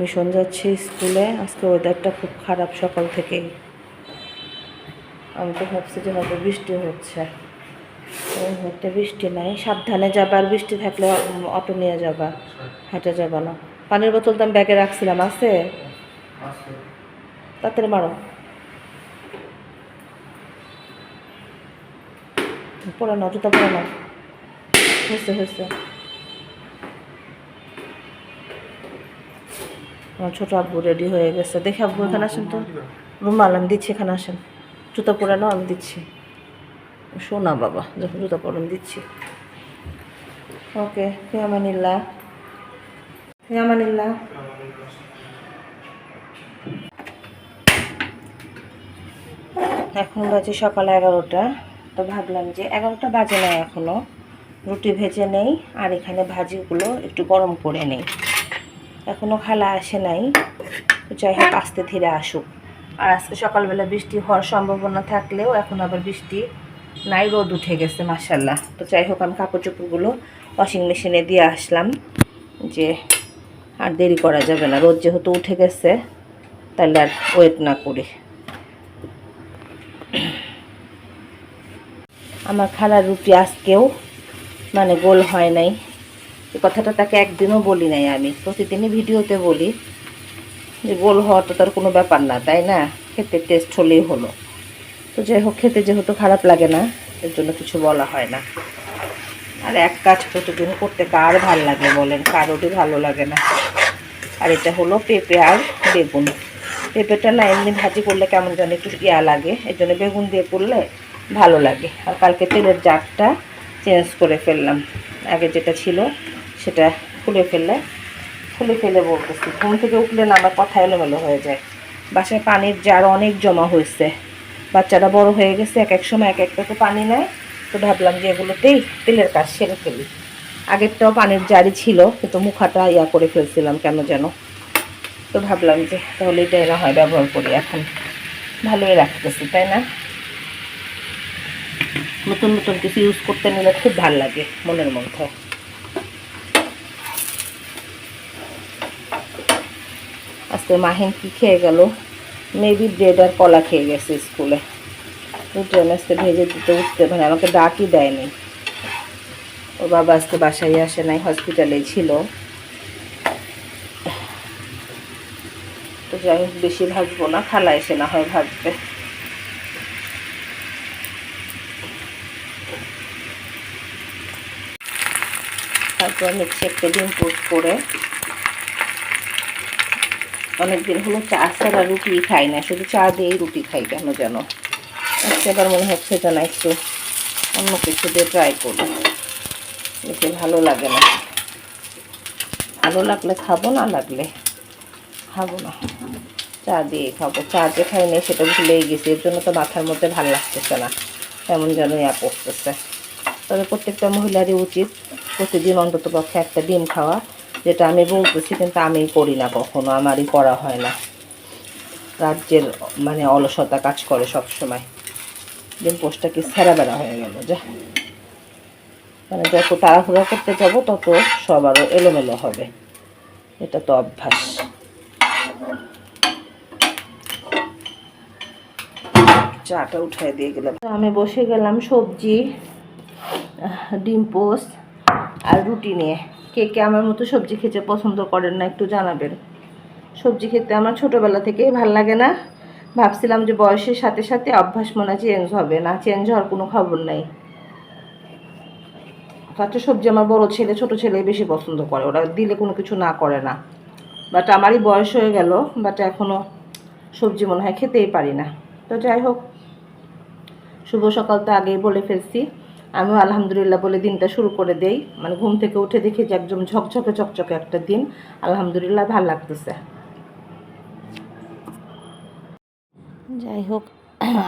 Mission যাচ্ছি স্কুলে আজকে ওয়েদারটা খুব খারাপ সকাল থেকেই। আমি তো ভাবছি যে হয়তো বৃষ্টি হচ্ছে। মুহূর্তে বৃষ্টি নাই সাবধানে যাবা আর বৃষ্টি থাকলে অটো নিয়ে যাবা হেঁটে যাবা না। পানির বোতল তো আমি ব্যাগে রাখছিলাম আছে? তাড়াতাড়ি মারো। নাও জুতা পরে নাও হয়েছে হয়েছে। আমার ছোট আব্বু রেডি হয়ে গেছে। দেখে আব্বু এখানে আসেন তো। রুমাল আমি দিচ্ছি এখানে আসেন। জুতা পরে নাও, আমি দিচ্ছি। শোনা বাবা যখন জুতা পরে আমি দিচ্ছি। ওকে, ফিয়ামানিল্লা। ফিয়ামানিল্লা। এখন বাজে সকাল এগারোটা। তো ভাবলাম যে এগারোটা বাজে না এখনও রুটি ভেজে নেই, আর এখানে ভাজিগুলো একটু গরম করে নেই। এখনও খালা আসে নাই। যাই হোক, আস্তে ধীরে আসুক। আর আজকে সকালবেলা বৃষ্টি হওয়ার সম্ভাবনা থাকলেও এখন আবার বৃষ্টি নাই, রোদ উঠে গেছে মাসাল্লাহ তো যাই হোক, আমি কাপড় চোপড়গুলো ওয়াশিং মেশিনে দিয়ে আসলাম যে আর দেরি করা যাবে না। রোদ যেহেতু উঠে গেছে, তাহলে আর ওয়েট না করি। আমার খালার রুটি আজকেও মানে গোল হয় নাই। এই কথাটা তাকে একদিনও বলি নাই আমি। প্রতিদিনই ভিডিওতে বলি যে গোল হওয়া তো তার কোনো ব্যাপার না, তাই না? খেতে টেস্ট হলেই হলো। তো যাই হোক, খেতে যেহেতু খারাপ লাগে না, এর জন্য কিছু বলা হয় না। আর এক কাজ প্রতিদিন করতে কার ভালো লাগে বলেন? কারোরই ভালো লাগে না। আর এটা হলো পেঁপে আর বেগুন। পেঁপেটা না এমনি ভাজি করলে কেমন জানি একটু ইয়া লাগে, এর জন্য বেগুন দিয়ে করলে ভালো লাগে। আর কালকে তেলের জাগটা চেঞ্জ করে ফেললাম। আগে যেটা ছিল সেটা খুলে ফেললে, খুলে ফেলে বলতেছি। ঘুম থেকে উঠলে না আমার কথা এলোমেলো হয়ে যায়। বাসায় পানির জার অনেক জমা হয়েছে। বাচ্চারা বড় হয়ে গেছে, এক এক সময় এক একটা তো পানি নেয়। তো ভাবলাম যে এগুলোতেই তেলের কাজ সেরে ফেলি। আগেরটাও পানির জারি ছিল, কিন্তু মুখাটা ইয়া করে ফেলছিলাম কেন যেন। তো ভাবলাম যে তাহলে এটা না হয় ব্যবহার করি এখন। ভালোই রাখতেছি, তাই না? নতুন নতুন কিছু ইউজ করতে নিলে খুব ভালো লাগে মনের মধ্যে। আজকে মাহিন কি খেয়ে গেল? মেবি ব্রেড আর কলা খেয়ে গেছে স্কুলে। রুটি আমি আজকে ভেজে দিতে উঠতে মানে আমাকে ডাকই দেয়নি। ওর বাবা আজকে বাসায় আসে নাই হসপিটালেই ছিল। তো যাই বেশি ভাজবো না খালা এসে না হয় ভাজবে। তারপর মিক্সি একটা ডিম পোস্ট করে অনেকদিন হলো চা ছাড়া রুটি খাই না, শুধু চা দিয়েই রুটি খাই কেন যেন আজকে এবার মনে হচ্ছে যে না একটু অন্য কিছু দিয়ে ট্রাই করব বেশি ভালো লাগে না। ভালো লাগলে খাব, না লাগলে খাব না। চা দিয়ে খাব। চা যে খাই নেই সেটা ভুলেই গেছি, এর জন্য তো মাথার মধ্যে ভালো লাগতেছে না। কেমন যেন ইয়া পড়তেছে তবে প্রত্যেকটা মহিলারই উচিত প্রতিদিন অন্তত পক্ষে একটা ডিম খাওয়া। যেটা আমি বলতেছি কিন্তু আমি করি না কখনো, আমারই করা হয় না। রাজ্যের মানে অলসতা কাজ করে সব সময় ডিম পোস্টটা কি ছেঁড়া বেড়া হয়ে গেল, যা। মানে যত তাড়াহুড়া করতে যাব, তত সবারও এলোমেলো হবে। এটা তো অভ্যাস। চাটা উঠাই দিয়ে গেলাম। আমি বসে গেলাম সবজি ডিম পোস্ট আর রুটি নিয়ে। কে কে আমার মতো সবজি খেতে পছন্দ করেন না একটু জানাবেন। সবজি খেতে আমার ছোটোবেলা থেকেই ভালো লাগে না। ভাবছিলাম যে বয়সের সাথে সাথে অভ্যাস মনে চেঞ্জ হবে, না চেঞ্জ হওয়ার কোনো খবর নাই। কাঁচা সবজি আমার বড় ছেলে, ছোট ছেলে বেশি পছন্দ করে, ওরা দিলে কোনো কিছু না করে না। বাট আমারই বয়স হয়ে গেল বাট এখনও সবজি মনে হয় খেতেই পারি না। তো যাই হোক, শুভ সকাল তো আগেই বলে ফেলছি। আমিও আলহামদুলিল্লাহ বলে দিনটা শুরু করে দেই। মানে ঘুম থেকে উঠে দেখি যে একদম ঝকঝকে, চকচকে একটা দিন। আলহামদুলিল্লাহ ভালো লাগতেছে। যাই হোক,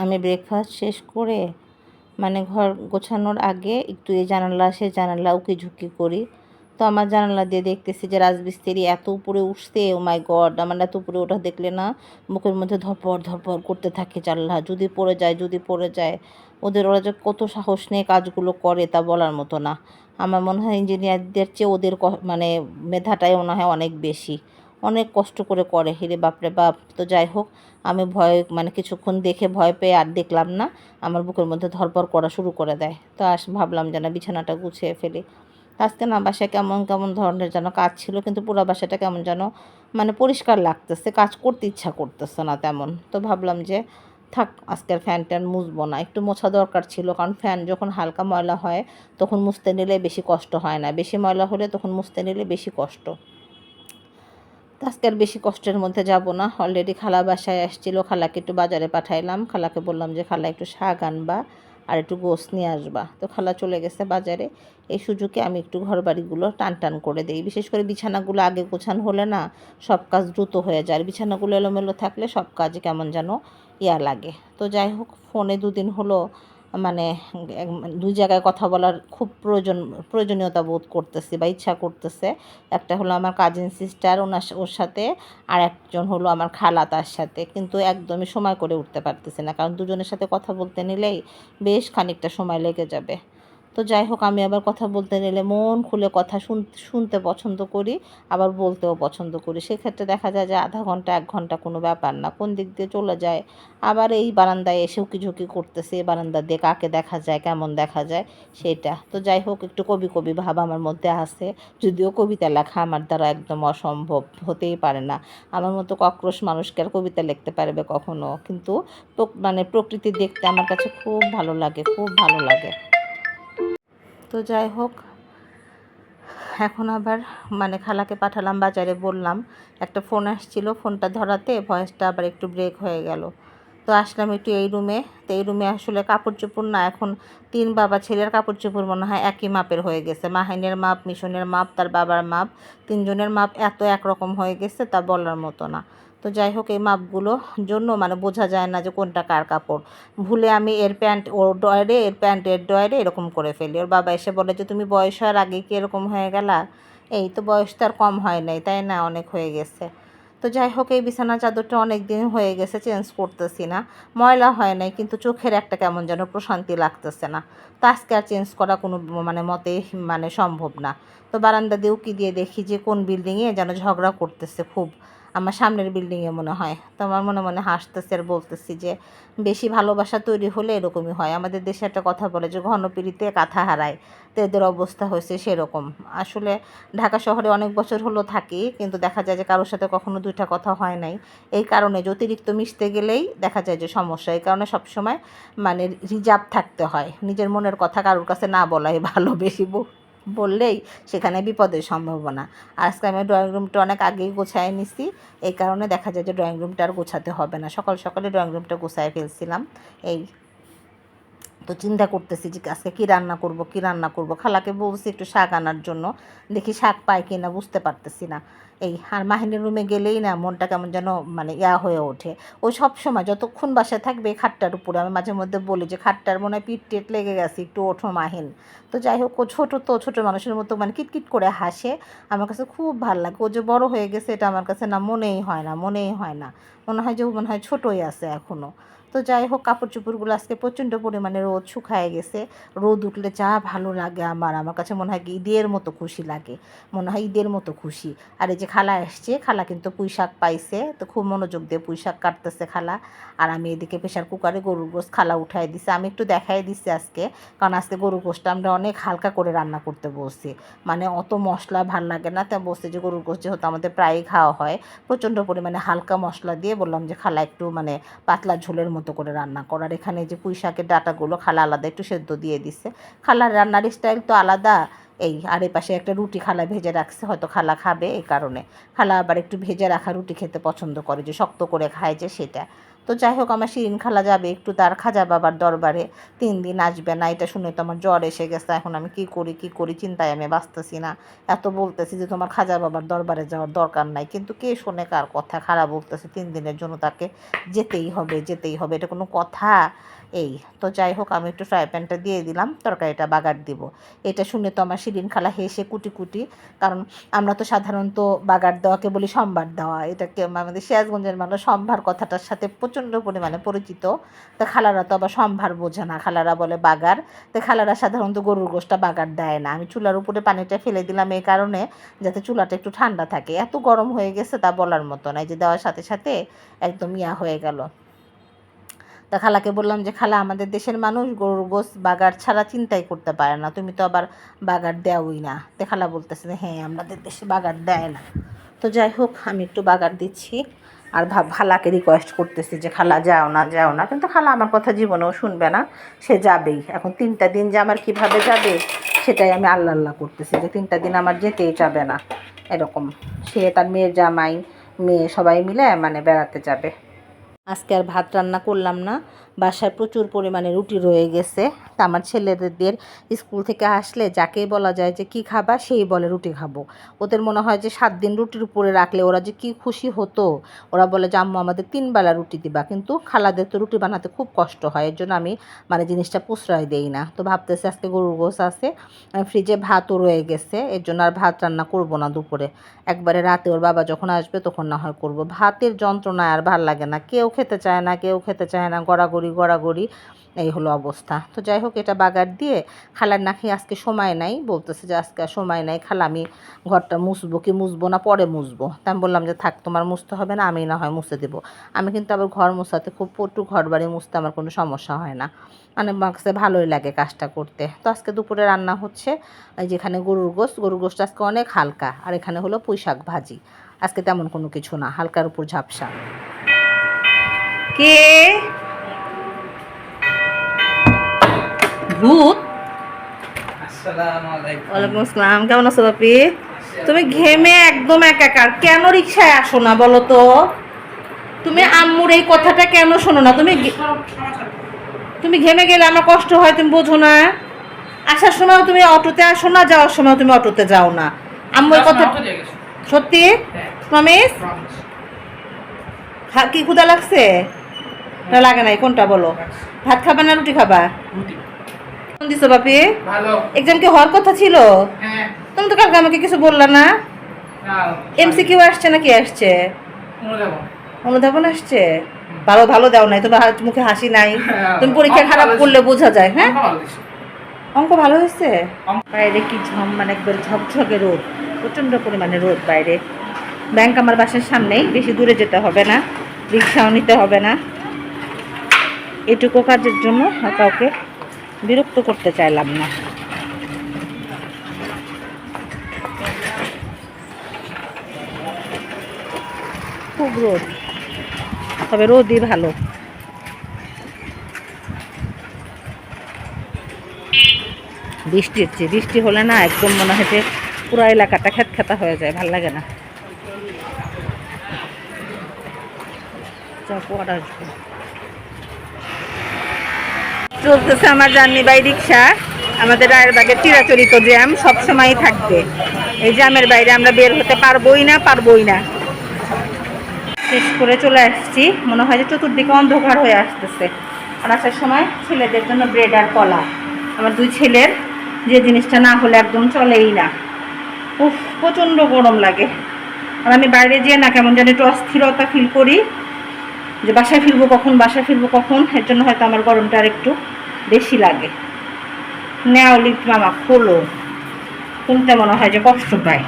আমি ব্রেকফাস্ট শেষ করে মানে ঘর গোছানোর আগে একটু এই জানালা, সে জানালা উকি ঝুঁকি করি। তো আমার জানালা দিয়ে দেখতেছি যে রাজমিস্ত্রি এত উপরে উঠছে ও মাই গড আমার এত উপরে ওঠা দেখলে না, মুখের মধ্যে ধপর ধপর করতে থাকে জানলা। যদি পড়ে যায়, যদি পড়ে যায় ওদের, ওরা যে কত সাহস নিয়ে কাজগুলো করে তা বলার মতো না। আমার মনে হয় ইঞ্জিনিয়ারদের চেয়ে ওদের মানে মেধাটাই মনে হয় অনেক বেশি। অনেক কষ্ট করে করে। হিরে বাপরে বাপ। তো যাই হোক, আমি ভয় মানে কিছুক্ষণ দেখে ভয় পেয়ে আর দেখলাম না। আমার বুকের মধ্যে ধরপর করা শুরু করে দেয়। তো আস, ভাবলাম যে না বিছানাটা গুছিয়ে ফেলি। আজকে না বাসায় কেমন কেমন ধরনের যেন কাজ ছিল, কিন্তু পুরো বাসাটা কেমন যেন মানে পরিষ্কার লাগতেছে। কাজ করতে ইচ্ছা করতেছে না তেমন। তো ভাবলাম যে থাক, আজকের ফ্যান ট্যান মুছবো না। একটু মোছা দরকার ছিল, কারণ ফ্যান যখন হালকা ময়লা হয়, তখন মুছতে নিলে বেশি কষ্ট হয় না। বেশি ময়লা হলে তখন মুছতে নিলে বেশি কষ্ট। তো আজকে আর বেশি কষ্টের মধ্যে যাব না। অলরেডি খালা বাসায় আসছিল, খালাকে একটু বাজারে পাঠাইলাম। খালাকে বললাম যে, খালা, একটু শাক আনবা আর একটু গোস নিয়ে আসবা। তো খালা চলে গেছে বাজারে। এই সুযোগে আমি একটু ঘর বাড়িগুলো টান টান করে দিই। বিশেষ করে বিছানাগুলো আগে গোছানো হলে না, সব কাজ দ্রুত হয়ে যায়। আর বিছানাগুলো এলোমেলো থাকলে সব কাজ কেমন যেন ইয়া লাগে। তো যাই হোক, ফোনে দুদিন হলো মানে দুই জায়গায় কথা বলার খুব প্রয়োজন, প্রয়োজনীয়তা বোধ করতেছি বা ইচ্ছা করতেছে। একটা হলো আমার কাজিন সিস্টার ওনার ওর সাথে, আর একজন হলো আমার খালা তার সাথে। কিন্তু একদমই সময় করে উঠতে পারতেছি না, কারণ দুজনের সাথে কথা বলতে নিলেই বেশ খানিকটা সময় লেগে যাবে। তো যাই হোক, আমি আবার কথা বলতে নিলে মন খুলে কথা শুন, শুনতে পছন্দ করি, আবার বলতেও পছন্দ করি। সেক্ষেত্রে দেখা যায় যে আধা ঘণ্টা, এক ঘণ্টা কোনো ব্যাপার না, কোন দিক দিয়ে চলে যায়। আবার এই বারান্দায় এসে উকিঝুঁকি করতেছে, এই বারান্দা দিয়ে কাকে দেখা যায়, কেমন দেখা যায়, সেটা। তো যাই হোক, একটু কবি কবি ভাব আমার মধ্যে আছে, যদিও কবিতা লেখা আমার দ্বারা একদম অসম্ভব হতেই পারে না। আমার মতো কক্রোশ মানুষকে আর কবিতা লিখতে পারবে কখনো, কিন্তু মানে প্রকৃতি দেখতে আমার কাছে খুব ভালো লাগে, খুব ভালো লাগে। তো যাই হোক, এখন আবার মানে খালাকে পাঠালাম, বাজারে বললাম। একটা ফোন আসছিল, ফোনটা ধরাতে, ভয়েসটা আবার একটু ব্রেক হয়ে গেল। তো আসলাম একটু এই রুমে তো এই রুমে আসলে কাপড় চোপড় না, এখন তিন বাবা ছেলের কাপড় চোপড় মনে হয় একই মাপের হয়ে গেছে। মাহিনের মাপ, মিশনের মাপ, তার বাবার মাপ, তিনজনের মাপ এত একরকম হয়ে গেছে তা বলার মতো না। তো যাই হোক, এই মাপগুলো জন্য মানে বোঝা যায় না যে কোনটা কার কাপড়। ভুলে আমি এর প্যান্ট ওর ডয়ারে এর প্যান্ট এর ডয়ারে এরকম করে ফেলি। ওর বাবা এসে বলে যে, তুমি বয়স হওয়ার আগে কি এরকম হয়ে গেলা? এই তো বয়স তো আর কম হয় নাই, তাই না? অনেক হয়ে গেছে। তো যাই হোক, এই বিছানা চাদরটা অনেক দিন হয়ে গেছে, চেঞ্জ করতেছি না। ময়লা হয় নাই, কিন্তু চোখের একটা কেমন যেন প্রশান্তি লাগতেছে না। তো আজকে আর চেঞ্জ করা কোনো মানে মতে মানে সম্ভব না। তো বারান্দা দিয়েও কি দিয়ে দেখি যে কোন বিল্ডিংয়ে যেন ঝগড়া করতেছে খুব। আমার সামনের বিল্ডিংয়ে মনে হয়। তো আমার মনে মনে হাসতেছি আর বলতেছি যে, বেশি ভালোবাসা তৈরি হলে এরকমই হয়। আমাদের দেশে একটা কথা বলে যে ঘনপিড়িতে কাঁথা হারায়। তো এদের অবস্থা হয়েছে সেরকম। আসলে ঢাকা শহরে অনেক বছর হলো থাকি, কিন্তু দেখা যায় যে কারোর সাথে কখনো দুইটা কথা হয় নাই। এই কারণে যে অতিরিক্ত মিশতে গেলেই দেখা যায় যে সমস্যা। এই কারণে সবসময় মানে রিজার্ভ থাকতে হয়। নিজের মনের কথা কারোর কাছে না বলাই ভালো বেশি বললেই সেখানে বিপদের সম্ভাবনা। আজকে আমি ড্রয়িং রুমটা অনেক আগেই গোছায় নিছি। এই কারণে দেখা যায় যে ড্রয়িং রুমটা আর গোছাতে হবে না। সকাল সকালে ড্রয়িং রুমটা গোছায় ফেলছিলাম। এই তো চিন্তা করতেছি যে আজকে কী রান্না করব, কী রান্না করব। খালাকে বলছি একটু শাক আনার জন্য। দেখি শাক পাই কি না বুঝতে পারতেছি না। এই আর মাহিনের রুমে গেলেই না মনটা কেমন যেন মানে ইয়া হয়ে ওঠে। ও সব সময় যতক্ষণ বাসায় থাকবে খাটটার উপরে, আমি মাঝে মধ্যে বলি যে খাটটার মনে হয় পিঠ টেট লেগে গেছে, একটু ওঠো মাহিন। তো যাই হোক, ও ছোটো তো, ছোটো মানুষের মতো মানে কিটকিট করে হাসে। আমার কাছে খুব ভালো লাগে। ও যে বড় হয়ে গেছে, এটা আমার কাছে না মনেই হয় না, মনেই হয় না। মনে হয় যে ও মনে হয় ছোটোই আছে এখনও তো যাই হোক কাপড় চোপড়গুলো আজকে প্রচণ্ড পরিমাণে রোদ শুকায় গেছে। রোদ উঠলে যা ভালো লাগে আমার। আমার কাছে মনে হয় ঈদের মতো খুশি লাগে। মনে হয় ঈদের মতো খুশি। আর এই যে খালা এসছে, খালা কিন্তু পুঁই শাক পাইছে, তো খুব মনোযোগ দিয়ে পুঁই শাক কাটতেছে খালা। আর আমি এদিকে প্রেশার কুকারে গরুর গোশ খালা উঠাই দিছে। আমি একটু দেখাই দিছি আজকে, কারণ আজকে গরুর গোশটা আমরা অনেক হালকা করে রান্না করতে বসছি মানে অত মশলা ভালো লাগে না, তা বসছে যে গরুর গোশ যেহেতু আমাদের প্রায়ই খাওয়া হয়, প্রচণ্ড পরিমাণে হালকা মশলা দিয়ে বললাম যে খালা একটু মানে পাতলা ঝোলের মতো করে রান্না করার। এখানে যে পুঁই শাকের ডাটাগুলো খালা আলাদা একটু সেদ্ধ দিয়ে দিছে। খালার রান্নার স্টাইল তো আলাদা। এই আর এ পাশে একটা রুটি খালা ভেজে রাখছে, হয়তো খালা খাবে এই কারণে। খালা আবার একটু ভেজে রাখা রুটি খেতে পছন্দ করে, যে শক্ত করে খায় যে সেটা। তো যাই হোক, আমার শিরিন খালা যাবে, একটু তার খাজা বাবার দরবারে। তিন দিন আসবে না, এটা শুনে তো আমার জ্বর এসে গেছে। এখন আমি কি করি কি করি চিন্তায় আমি বাঁচতেছি না। এত বলতেছি যে তোমার খাজা বাবার দরবারে যাওয়ার দরকার নাই। কিন্তু কে শোনে কার কথা? খারাপ বলতেছে, তিন দিনের জন্য তাকে যেতেই হবে যেতেই হবে। এটা কোনো কথা। এই, তো যাই হোক, আমি একটু ফ্রাই প্যানটা দিয়ে দিলাম, তরকারিটা বাগার দিব। এটা শুনে তো আমার শিরিন খালা হেসে কুটি কুটি, কারণ আমরা তো সাধারণত বাগার দেওয়াকে বলি সম্ভার দেওয়া। এটাকে আমাদের সিরাজগঞ্জের মানুষ সম্ভার কথাটার সাথে প্রচণ্ড পরিমাণে পরিচিত। তো খালারা তো আবার সম্ভার বোঝে না, খালারা বলে বাগার। তো খালারা সাধারণত গরুর গোষ্ঠটা বাগার দেয় না। আমি চুলার উপরে পানিটা ফেলে দিলাম এই কারণে, যাতে চুলাটা একটু ঠান্ডা থাকে। এত গরম হয়ে গেছে তা বলার মতো না এই যে দেওয়ার সাথে সাথে একদম ইয়া হয়ে গেল। তা খালাকে বললাম যে, খালা, আমাদের দেশের মানুষ গরুর গোস বাগার ছাড়া চিন্তাই করতে পারে না। তুমি তো আবার বাগার দেওই না। তে খালা বলতেছে হ্যাঁ আমাদের দেশে বাগার দেয় না। তো যাই হোক, আমি একটু বাগার দিচ্ছি। আর খালাকে রিকোয়েস্ট করতেছি যে, খালা, যাও না যাও না। কিন্তু খালা আমার কথা জীবনেও শুনবে না, সে যাবেই। এখন তিনটা দিন যে আমার কীভাবে যাবে, সেটাই আমি আল্লাহ আল্লাহ করতেছি যে, তিনটা দিন আমার যেতেই যাবে না। এরকম। সে তার মেয়ের জামাই, মেয়ে সবাই মিলে মানে বেড়াতে যাবে। আজকে আর ভাত রান্না করলাম না। বাসায় প্রচুর পরিমাণে রুটি রয়ে গেছে। তা আমার ছেলেদের স্কুল থেকে আসলে যাকেই বলা যায় যে কি খাবা, সেই বলে রুটি খাব। ওদের মনে হয় যে সাত দিন রুটির উপরে রাখলে ওরা যে কি খুশি হতো, ওরা বলে যে, আম্মু, আমাদের তিনবেলা রুটি দিবা। কিন্তু খালাদের তো রুটি বানাতে খুব কষ্ট হয়। এর জন্য আমি মানে জিনিসটা প্রশ্রয় দেই না। তো ভাবতেছি আজকে গরুর গোস আছে। ফ্রিজে ভাতও রয়ে গেছে। এর জন্য আর ভাত রান্না করব না দুপুরে। একবারে রাতে ওর বাবা যখন আসবে তখন না হয় করব। ভাতের যন্ত্রণায় আর ভালো লাগে না। কেউ খেতে চায় না, কেউ খেতে চায় না, গড়াগড়ি গড়াগড়ি, এই হলো অবস্থা। তো যাই হোক, এটা বাগার দিয়ে খালার নাকি আজকে সময় নাই, বলতেছে যে আজকে সময় নাই, খালা আমি ঘরটা মুছবো কি মুছবো না, পরে মুছবো। তা আমি বললাম যে থাক, তোমার মুছতে হবে না আমি না হয় মুছে দেবো। আমি কিন্তু আবার ঘর মোছাতে খুব পটু ঘর বাড়ি মুছতে আমার কোনো সমস্যা হয় না। মানে কাছে ভালোই লাগে কাজটা করতে। তো আজকে দুপুরে রান্না হচ্ছে যেখানে গরুর গোস্ত গরুর গোস্ত আজকে অনেক হালকা, আর এখানে হলো পুঁই শাক ভাজি। আজকে তেমন কোনো কিছু না, হালকার উপর ঝাপসা। কে? ভূত? আসসালামু আলাইকুম ওয়ালাইকুম আসসালাম কেমন আছো বাপি? তুমি ঘেমে একদম একাকার কেন রিক্সায় আসো না বলো তো? তুমি আম্মুর এই কথাটা কেন শোনো না? তুমি তুমি ঘেমে গেলে আমার কষ্ট হয় তুমি বোঝো না? আসার সময় তুমি অটোতে আসো না যাওয়ার সময় তুমি অটোতে যাও না। আম্মুর কথা সত্যি? প্রমিস কি ক্ষুদা লাগছে? না লাগে নাই কোনটা বলো? ভাত খাবা না রুটি খাবা? কোন দিছো বাপি? এক্সাম কি হওয়ার কথা ছিল? হ্যাঁ। তুমি তো কালকে আমাকে কিছু বললা না? এমসি কিউ আসছে নাকি আসছে? মনে দেবো অনুধাবন আসছে? ভালো ভালো দাও নাই তোমার মুখে হাসি নাই। হ্যাঁ, তুমি পরীক্ষা খারাপ করলে বোঝা যায় হ্যাঁ? অঙ্ক ভালো দিছো। অঙ্ক ভালো হয়েছে? বাইরে কি ঝম মানে একবার ঝকঝকে রোদ। প্রচণ্ড পরিমাণে রোদ বাইরে। ব্যাংক আমার বাসার সামনেই বেশি দূরে যেতে হবে না। রিক্সাও নিতে হবে না। এটুকু কাজের জন্য কাউকে বিরক্ত করতে চাইলাম না। খুব রোদ, তবে রোদই ভালো। বৃষ্টি হচ্ছে, বৃষ্টি হলে না একদম মনে হয় যে পুরো এলাকাটা খেত খেতা হয়ে যায়, ভালো লাগে না। পর আসব। চলতেছে আমার জার্নি বাই রিক্সা। আমাদের রায়েরবাগের চিরাচরিত জ্যাম সবসময়ই থাকবে। এই জ্যামের বাইরে আমরা বের হতে পারবোই না পারবোই না। শেষ করে চলে আসছি। মনে হয় যে চতুর্দিকে অন্ধকার হয়ে আসতেছে। আর আসার সময় ছেলেদের জন্য ব্রেড আর কলা। আমার দুই ছেলের যে জিনিসটা না হলে একদম চলেই না। উফ, প্রচণ্ড গরম লাগে। আর আমি বাইরে যেয়ে না কেমন জানি একটু অস্থিরতা ফিল করি। যে বাসায় ফিরবো কখন, বাসায় ফিরবো কখন, এর জন্য হয়তো আমার গরমটা আর একটু বেশি লাগে। নেও লিপ মামা খোলো। খুলতে মনে হয় যে কষ্ট পায়।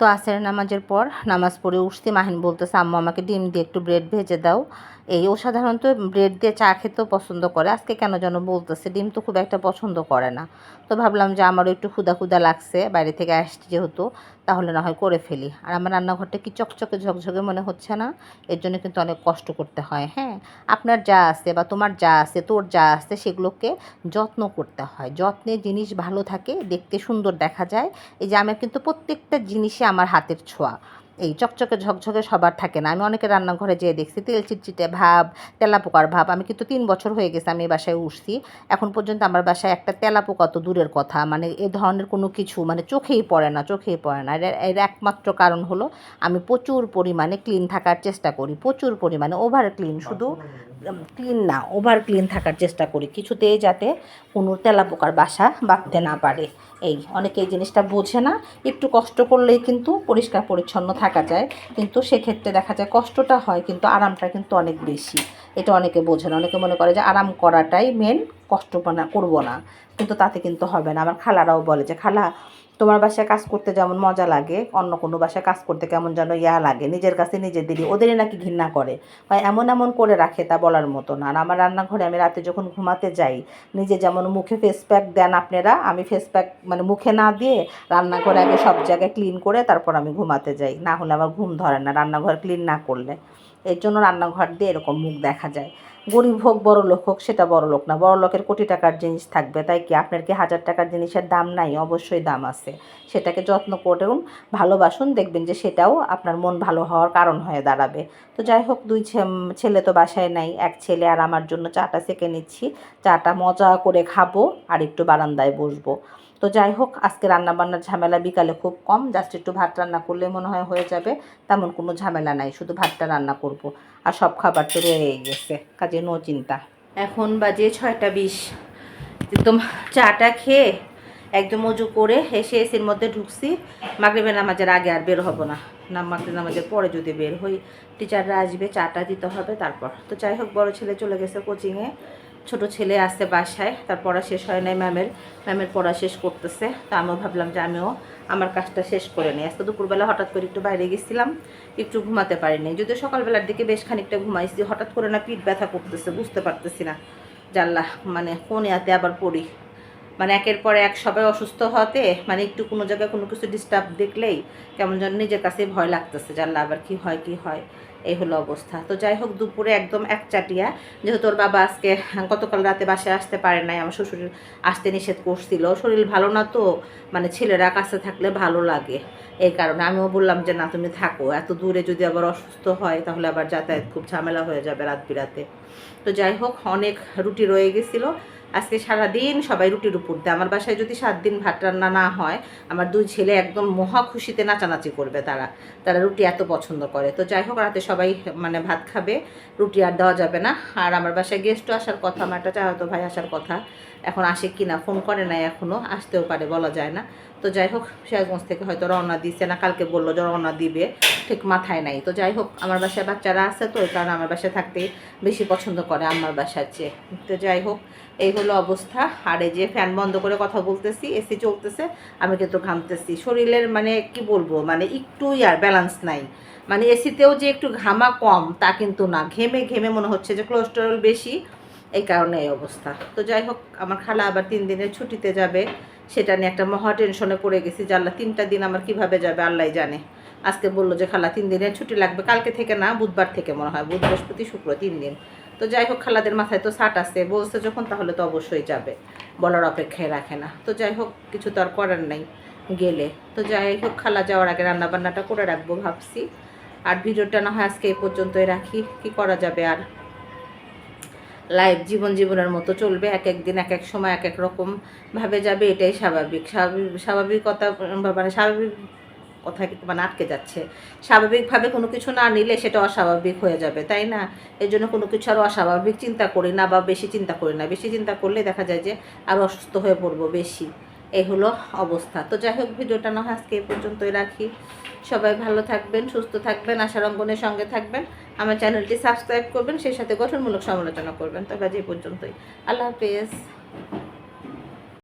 তো আসের নামাজের পর নামাজ পড়ে উঠতে মাহিন বলতেছে, আম্মু, আমাকে ডিম দিয়ে একটু ব্রেড ভেজে দাও। এই ও সাধারণত ব্রেড দিয়ে চা খেতেও পছন্দ করে। আজকে কেন যেন বলতেছে, ডিম তো খুব একটা পছন্দ করে না। তো ভাবলাম যে আমারও একটু ক্ষুদা ক্ষুদা লাগছে, বাইরে থেকে আসছি যেহেতু, তাহলে না হয় করে ফেলি। আর আমার রান্নাঘরটা কি চকচকে ঝকঝকে মনে হচ্ছে না? এর জন্য কিন্তু অনেক কষ্ট করতে হয় হ্যাঁ? আপনার যা আছে বা তোমার যা আছে, তোর যা আছে, সেগুলোকে যত্ন করতে হয়। যত্নে জিনিস ভালো থাকে, দেখতে সুন্দর দেখা যায়। এই যে আমার কিন্তু প্রত্যেকটা জিনিসে আমার হাতের ছোঁয়া। এই চকচকে ঝকঝকে সবার থাকে না। আমি অনেকে রান্নাঘরে যেয়ে দেখছি, তেল চিটচিটে ভাব তেলা পোকার ভাব। আমি কিন্তু তিন বছর হয়ে গেছে আমি বাসায় উঠছি। এখন পর্যন্ত আমার বাসায় একটা তেলা পোকা তো দূরের কথা। মানে এ ধরনের কোনো কিছু মানে চোখেই পড়ে না, চোখেই পড়ে না। এর এর একমাত্র কারণ হলো আমি প্রচুর পরিমাণে ক্লিন থাকার চেষ্টা করি। প্রচুর পরিমাণে ওভার ক্লিন শুধু ক্লিন না ওভার ক্লিন থাকার চেষ্টা করি। কিছুতেই যাতে কোনো তেলা পোকার বাসা বাঁধতে না পারে। এই অনেকে এই জিনিসটা বোঝে না। একটু কষ্ট করলেই কিন্তু পরিষ্কার পরিচ্ছন্ন থাকা যায়, কিন্তু সেক্ষেত্রে দেখা যায় কষ্টটা হয়, কিন্তু আরামটা কিন্তু অনেক বেশি। এটা অনেকে বোঝে না, অনেকে মনে করে যে আরাম করাটাই মেন কষ্ট না করব না, কিন্তু তাতে কিন্তু হবে না। আমার খালারাও বলে যে, খালা তোমার বাসায় কাজ করতে যেমন মজা লাগে, অন্য কোনো বাসায় কাজ করতে কেমন যেন ইয়া লাগে, নিজের কাছে দিদি ওদেরই নাকি ঘৃণা করে। হয় এমন এমন করে রাখে তা বলার মতো না আর আমার রান্নাঘরে আমি রাতে যখন ঘুমাতে যাই, নিজে যেমন মুখে ফেস প্যাক দেন আপনারা, আমি ফেস প্যাক মানে মুখে না দিয়ে রান্নাঘরে আগে সব জায়গায় ক্লিন করে তারপর আমি ঘুমাতে যাই। না হলে আমার ঘুম ধরে না, রান্নাঘর ক্লিন না করলে। এর জন্য রান্নাঘর দিয়ে এরকম মুখ দেখা যায়। গরিব হোক, বড় লোক হোক, সেটা বড় লোক না। বড় লোকের কোটি টাকার জিনিস থাকবে, তাই কি? আপনার কি হাজার টাকার জিনিসের দাম নাই? অবশ্যই দাম আছে। সেটাকে যত্ন করুন ভালোবাসুন, দেখবেন যে সেটাও আপনার মন ভালো হওয়ার কারণ হয়ে দাঁড়াবে। তো যাই হোক, দুই ছেলে তো বাসায় নাই, এক ছেলে আর আমার জন্য চাটা সেকে নিচ্ছি। চাটা মজা করে খাব আর একটু বারান্দায় বসবো। তো যাই হোক আজকে রান্না বান্নার ঝামেলা বিকালে খুব কম জাস্ট একটু ভাত রান্না করলে মনে হয় হয়ে যাবে, তেমন কোনো ঝামেলা নাই, শুধু ভাতটা রান্না করব। আর সব খাবার তো রয়েই গেছে, কাজে নো চিন্তা। এখন বাজে ছয়টা বিশ, একদম চাটা খেয়ে একদম উজু করে এসে এসির মধ্যে ঢুকছি, মাগরিবের নামাজের আগে আর বের হব না। না মাগরিব নামাজের পরে যদি বের হই টিচাররা আসবে, চাটা দিতে হবে তারপর। তো যাই হোক বড় ছেলে চলে গেছে কোচিংয়ে ছোট ছেলে আসছে বাসায়, তার পড়া শেষ হয় নাই ম্যামের ম্যামের পড়া শেষ করতেছে। তা আমিও ভাবলাম যে আমিও আমার কাজটা শেষ করে নিই। আজকে দুপুরবেলা হঠাৎ করে একটু বাইরে গেছিলাম, একটু ঘুমাতে পারিনি। যদিও সকালবেলার দিকে বেশ খানিকটা ঘুমাইছি, হঠাৎ করে না পিঠ ব্যথা করতেছে, বুঝতে পারতেছি না। জানলা মানে কোন ইয়াতে আবার পড়ি। মানে একের পর এক সবাই অসুস্থ হতে মানে একটু কোনো জায়গায় কোনো কিছু ডিস্টার্ব দেখলেই কেমন যেন নিজের কাছে ভয় লাগতেছে জানলা আবার কি হয় কি হয়, এই হলো অবস্থা। তো যাই হোক, দুপুরে একদম এক চাটিয়া যেহেতু ওর বাবা আজকে গতকাল রাতে বাসায় আসতে পারে নাই, আমার শ্বশুর আসতে নিষেধ করছিল। শরীর ভালো না তো মানে ছেলেরা কাছে থাকলে ভালো লাগে। এই কারণে আমিও বললাম যে, না, তুমি থাকো। এত দূরে যদি আবার অসুস্থ হয়, তাহলে আবার যাতায়াত খুব ঝামেলা হয়ে যাবে রাত বিরাতে। তো যাই হোক, অনেক রুটি রয়ে গেছিল। আজকে সারাদিন সবাই রুটির উপর দেয়। আমার বাসায় যদি সাত দিন ভাত রান্না না হয়, আমার দুই ছেলে একদম মহা খুশিতে নাচানাচি করবে তারা। তারা রুটি এত পছন্দ করে। তো যাই হোক, রাতে সবাই মানে ভাত খাবে, রুটি আর দেওয়া যাবে না। আর আমার বাসায় গেস্টও আসার কথা, আমার একটা চাহতো ভাই আসার কথা। এখন আসে কি না ফোন করে নাই এখনও আসতেও পারে, বলা যায় না। তো যাই হোক, সিরাজগঞ্জ থেকে হয়তো রওনা দিচ্ছে না, কালকে বলল যে রওনা দিবে, ঠিক মাথায় নাই। তো যাই হোক, আমার বাসায় বাচ্চারা আছে তো কারণে আমার বাসায় থাকতে বেশি পছন্দ করে আমার বাসার চেয়ে। তো যাই হোক এই হলো অবস্থা। আর এই যে ফ্যান বন্ধ করে কথা বলতেছি এসি চলতেছে, আমি কিন্তু ঘামতেছি। শরীরের মানে কি বলব মানে একটু আর ব্যালেন্স নাই। মানে এসিতেও যে একটু ঘামা কম, তা কিন্তু না। ঘেমে ঘেমে মনে হচ্ছে যে কোলেস্টেরল বেশি, এই কারণে এই অবস্থা। তো যাই হোক, আমার খালা আবার তিন দিনের ছুটিতে যাবে, সেটা নিয়ে একটা মহা টেনশনে পড়ে গেছি যে আল্লাহ তিনটা দিন আমার কীভাবে যাবে আল্লাহ জানে। আজকে বলল যে, খালা, তিন দিনের ছুটি লাগবে। কালকে থেকে না, বুধবার থেকে মনে হয়, বুধ বৃহস্পতি, শুক্র, তিন দিন। তো যাই হোক, খালাদের মাথায় তো ষাট আছে। বলছে যখন, তাহলে তো অবশ্যই যাবে। বলার অপেক্ষায় রাখে না। তো যাই হোক, কিছু তো আর করার নেই গেলে। তো যাই হোক, খালা যাওয়ার আগে রান্না বান্নাটা করে রাখব ভাবছি। আর ভিডিওটা না হয় আজকে এই পর্যন্তই রাখি। কি করা যাবে আর? লাইফ জীবন জীবনের মতো চলবে। এক এক দিন, এক এক সময়, এক এক রকম ভাবে যাবে। এটাই স্বাভাবিক। স্বাভাবিক স্বাভাবিকতা মানে স্বাভাবিক কথা মানে আটকে যাচ্ছে। স্বাভাবিকভাবে কোনো কিছু না নিলে সেটা অস্বাভাবিক হয়ে যাবে, তাই না? এই জন্য কোনো কিছু আরও অস্বাভাবিক চিন্তা করি না বা বেশি চিন্তা করি না। বেশি চিন্তা করলে দেখা যায় যে আরও অসুস্থ হয়ে পড়ব বেশি। এই হলো অবস্থা। তো যাই হোক, ভিডিওটা না আজকে এই পর্যন্তই রাখি। সবাই ভালো থাকবেন, সুস্থ থাকবেন আশার অঙ্গনের সঙ্গে থাকবেন। আমার চ্যানেলটি সাবস্ক্রাইব করবেন, সেই সাথে গঠনমূলক সমালোচনা করবেন। তবে আজ এই পর্যন্তই। আল্লাহ হাফেজ।